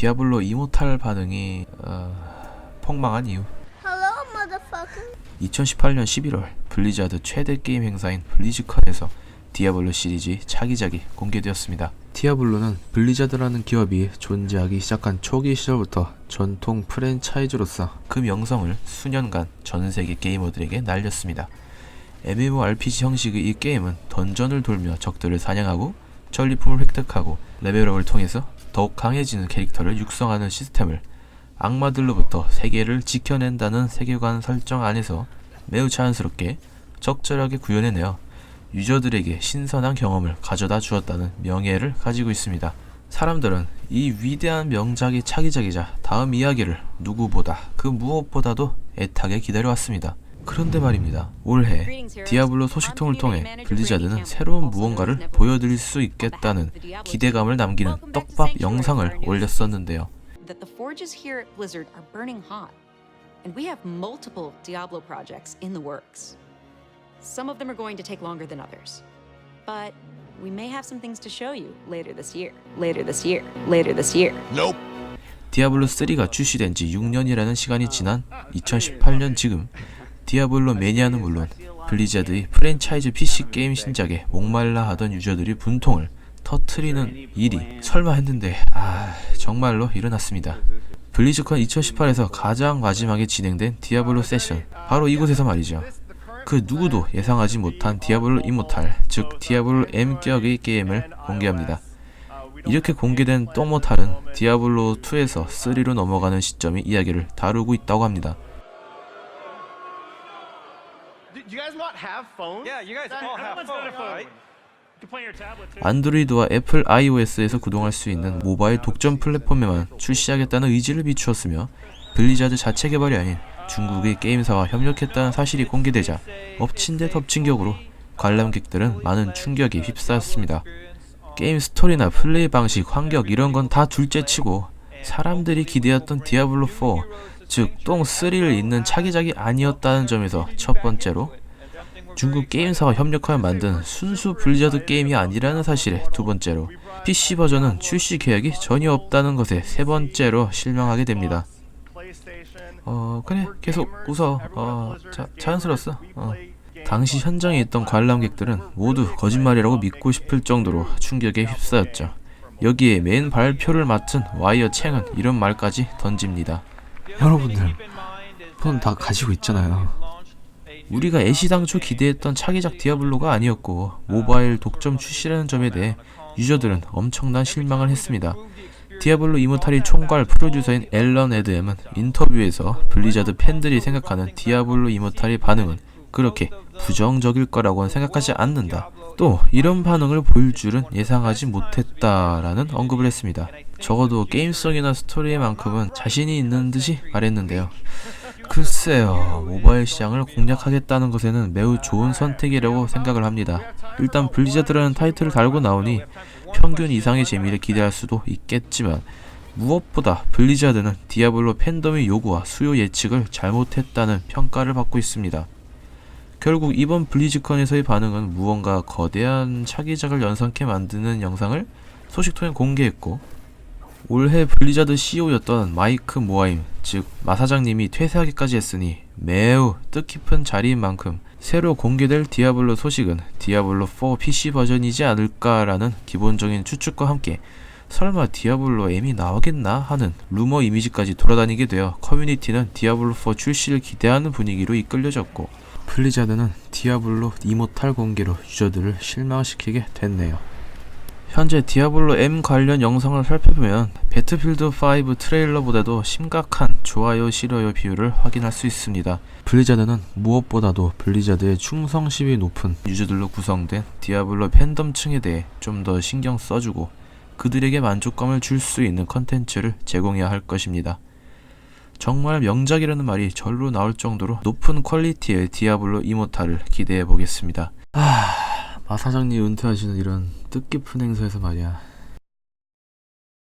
디아블로 이모탈 반응이 어, 폭망한 이유 Hello, motherfucker. 2018년 11월 블리자드 최대 게임 행사인 블리즈컨에서 디아블로 시리즈 차기작이 공개되었습니다. 디아블로는 블리자드라는 기업이 존재하기 시작한 초기 시절부터 전통 프랜차이즈로서 그 명성을 수년간 전 세계 게이머들에게 날렸습니다. MMORPG 형식의 이 게임은 던전을 돌며 적들을 사냥하고 전리품을 획득하고 레벨업을 통해서 더욱 강해지는 캐릭터를 육성하는 시스템을 악마들로부터 세계를 지켜낸다는 세계관 설정 안에서 매우 자연스럽게 적절하게 구현해내어 유저들에게 신선한 경험을 가져다 주었다는 명예를 가지고 있습니다. 사람들은 이 위대한 명작의 차기작이자 다음 이야기를 누구보다 그 무엇보다도 애타게 기다려왔습니다. 그런데 말입니다. 올해 디아블로 소식통을 통해 블리자드는 새로운 무언가를 보여드릴 수 있겠다는 기대감을 남기는 떡밥 영상을 올렸었는데요. that the forges here at Blizzard are burning hot, and we have multiple Diablo projects in the works. Some of them are going to take longer than others, but we may have some things to show you later this year. Later this year. Later this year. 디아블로 3가 출시된 지 6년이라는 시간이 지난 2018년 지금 디아블로 매니아는 물론 블리자드의 프랜차이즈 PC 게임 신작에 목말라 하던 유저들이 분통을 터트리는 일이 설마 했는데 아 정말로 일어났습니다. 블리즈컨 2018에서 가장 마지막에 진행된 디아블로 세션 바로 이곳에서 말이죠. 그 누구도 예상하지 못한 디아블로 이모탈 즉 디아블로 M격의 게임을 공개합니다. 이렇게 공개된 똥모탈은 디아블로 2에서 3로 넘어가는 시점의 이야기를 다루고 있다고 합니다. Do you guys not have phones? Yeah, you guys all have phones, right? You can play your tablet too. 안드로이드와 애플 iOS에서 구동할 수 있는 모바일 독점 플랫폼에만 출시하겠다는 의지를 비추었으며 블리자드 자체 개발이 아닌 중국의 게임사와 협력했다는 사실이 공개되자 엎친 데 덮친 격으로 관람객들은 많은 충격에 휩싸였습니다. 게임 스토리나 플레이 방식, 환경 이런 건 다 둘째치고 사람들이 기대했던 디아블로 4, 즉 똥 3를 잇는 차기작이 아니었다는 점에서 첫 번째로 중국 게임사와 협력하여 만든 순수 블리자드 게임이 아니라는 사실에 두 번째로 PC 버전은 출시 계획이 전혀 없다는 것에 세 번째로 실망하게 됩니다. 어 그래 계속 웃어 어 자, 자연스러웠어 어. 당시 현장에 있던 관람객들은 모두 거짓말이라고 믿고 싶을 정도로 충격에 휩싸였죠. 여기에 메인 발표를 맡은 와이어 챙은 이런 말까지 던집니다. 여러분들 폰 다 가지고 있잖아요. 우리가 애시당초 기대했던 차기작 디아블로가 아니었고 모바일 독점 출시라는 점에 대해 유저들은 엄청난 실망을 했습니다. 디아블로 이모탈이 총괄 프로듀서인 앨런 에드엠은 인터뷰에서 블리자드 팬들이 생각하는 디아블로 이모탈의 반응은 그렇게 부정적일 거라고는 생각하지 않는다. 또 이런 반응을 보일 줄은 예상하지 못했다라는 언급을 했습니다. 적어도 게임성이나 스토리에만큼은 자신이 있는 듯이 말했는데요. 글쎄요, 모바일 시장을 공략하겠다는 것에는 매우 좋은 선택이라고 생각을 합니다. 일단 블리자드라는 타이틀을 달고 나오니 평균 이상의 재미를 기대할 수도 있겠지만 무엇보다 블리자드는 디아블로 팬덤의 요구와 수요 예측을 잘못했다는 평가를 받고 있습니다. 결국 이번 블리즈컨에서의 반응은 무언가 거대한 차기작을 연상케 만드는 영상을 소식통에 공개했고 올해 블리자드 CEO였던 마이크 모아임, 즉 마사장님이 퇴사하기까지 했으니 매우 뜻깊은 자리인 만큼 새로 공개될 디아블로 소식은 디아블로 4 PC 버전이지 않을까라는 기본적인 추측과 함께 설마 디아블로 M이 나오겠나 하는 루머 이미지까지 돌아다니게 되어 커뮤니티는 디아블로 4 출시를 기대하는 분위기로 이끌려졌고 블리자드는 디아블로 이모탈 공개로 유저들을 실망시키게 됐네요. 현재 디아블로 M 관련 영상을 살펴보면 배틀필드 5 트레일러보다도 심각한 좋아요 싫어요 비율을 확인할 수 있습니다. 블리자드는 무엇보다도 블리자드의 충성심이 높은 유저들로 구성된 디아블로 팬덤층에 대해 좀 더 신경 써주고 그들에게 만족감을 줄 수 있는 컨텐츠를 제공해야 할 것입니다. 정말 명작이라는 말이 절로 나올 정도로 높은 퀄리티의 디아블로 이모탈을 기대해 보겠습니다. 아, 마 사장님 은퇴하시는 이런 뜻깊은 행사에서 말이야.